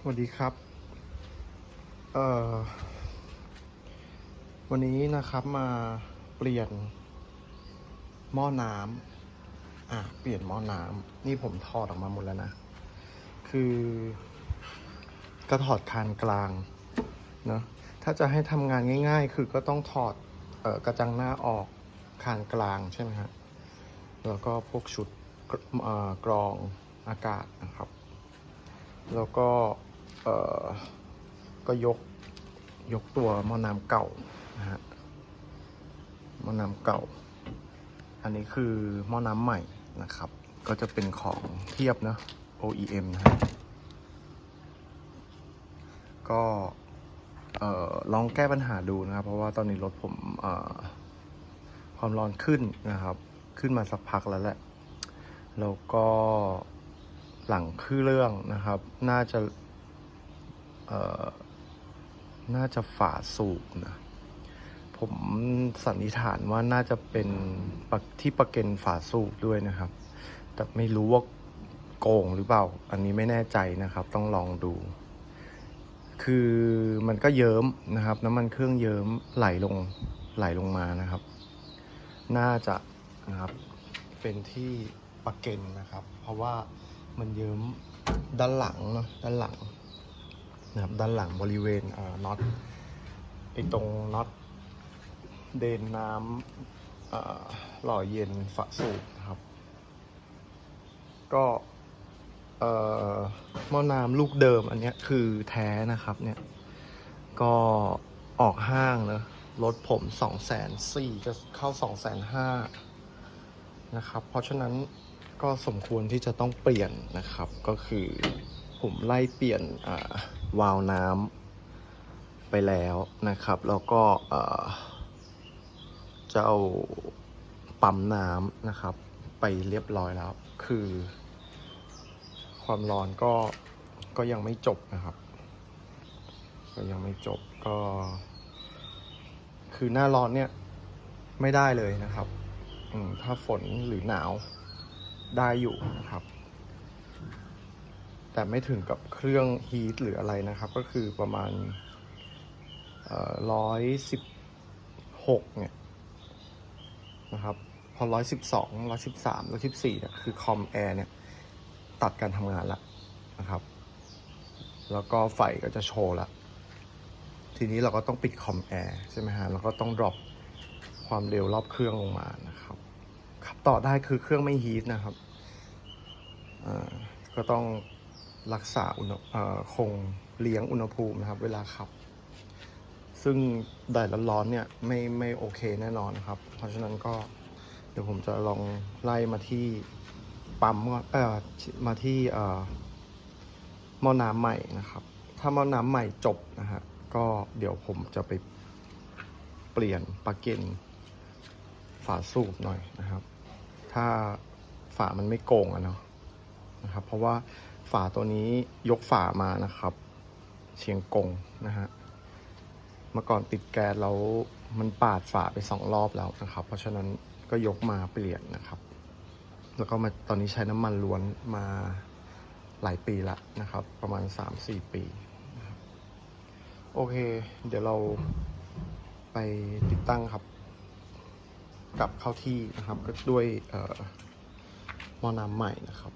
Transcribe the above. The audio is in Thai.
สวัสดีครับ เอ่อ วันนี้นะครับมาเปลี่ยนหม้อน้ำอะ เปลี่ยนหม้อน้ำนี่ผมถอดออกมาหมดแล้วนะ คือ ก็ถอดคานกลางเนอะถ้าจะให้ทำงานง่าย ๆ คือก็ต้องถอดเอ่อกระจังหน้าออกคานกลางใช่ไหมฮะ แล้วก็พวกชุดเอ่อกรองอากาศนะครับ แล้วก็ เอ่อก็ยกยกตัวหม้อน้ำเก่านะฮะหม้อน้ำเก่า อันนี้คือหม้อน้ำใหม่นะครับ ก็จะเป็นของเทียบนะ OEM นะฮะก็ลองแก้ปัญหาดูนะครับ เพราะว่าตอนนี้รถผมความร้อนขึ้นนะครับ ขึ้นมาสักพักแล้วแหละ แล้วก็หลังคือเรื่องนะครับ น่าจะ น่าจะฝาสูบนะ ผมสันนิษฐานว่าน่าจะเป็นปที่ประเก็นฝาสูบด้วยนะครับ แต่ไม่รู้ว่าโกงหรือเปล่า อันนี้ไม่แน่ใจนะครับ ต้องลองดู คือมันก็เยิ้มนะครับ น้ำมันเครื่องเยิ้มไหลลงไหลลงมานะครับ น่าจะนะครับ เป็นที่ประเก็นนะครับ เพราะว่ามันเยิ้มด้านหลังเนาะด้านหลัง นะครับด้านหลังบริเวณน็อตไอตรงน็อตเดนน้ำหล่อเย็นฝาสูบนะครับ ก็เอ่อหม้อน้ำลูกเดิมอันนี้คือแท้นะครับเนี่ย ก็ออกห้างเนอะรถผมสองแสนสี่จะเข้าสองแสนห้านะครับ เพราะฉะนั้นก็สมควรที่จะต้องเปลี่ยนนะครับก็คือ ผมไล่เปลี่ยนวาล์วน้ำไปแล้วนะครับ แล้วก็เจะเอาปั๊มน้ำนะครับ ไปเรียบร้อยแล้ว คือ ความร้อนก็ก็ยังไม่จบนะครับ ก็ยังไม่จบก็ คือหน้าร้อนเนี่ยไม่ได้เลยนะครับถ้าฝนหรือหนาวได้อยู่นะครับ แต่ไม่ถึงกับเครื่องฮีทหรืออะไรนะครับ ก็คือประมาณร้อยสิบหกเนี่ยนะครับ พอร้อยสิบสองร้อยสิบสามร้อยสิบสี่เนี่ยคือคอมแอร์เนี่ยตัดการทำงานละนะครับ แล้วก็ไฟก็จะโชว์ละทีนี้เราก็ต้องปิดคอมแอร์ใช่ไหมฮะแล้วก็ต้อง drop ความเร็วรอบเครื่องลงมานะครับ ขับต่อได้คือเครื่องไม่ฮีทนะครับ อ่า ก็ต้อง รักษาอุณหคงเลี้ยงอุณหภูมินะครับ เวลาขับ ซึ่งแดดร้อนๆเนี่ยไม่ไม่โอเคแน่นอนนะครับ เพราะฉะนั้นก็เดี๋ยวผมจะลองไล่มาที่ปั๊มเอ่อมาที่เอ่อหม้อน้ำใหม่นะครับ ถ้าหม้อน้ำใหม่จบนะฮะก็เดี๋ยวผมจะไปเปลี่ยนปลั๊กเกนฝาสูบหน่อยนะครับ ถ้าฝามันไม่โกงอะเนาะนะครับ เพราะว่า ฝาตัวนี้ยกฝามานะครับ เชียงกงนะฮะเมื่อก่อนติดแก๊สแล้วมันปาดฝาไปสองรอบแล้วนะครับ เพราะฉะนั้นก็ยกมาเปลี่ยนนะครับ แล้วก็มาตอนนี้ใช้น้ำมันล้วนมาหลายปีละนะครับ ประมาณ 3-4 ปีโอเค เดี๋ยวเราไปติดตั้งครับ กลับเข้าที่นะครับ ก็ด้วยเอ่อมอน้ำใหม่นะครับ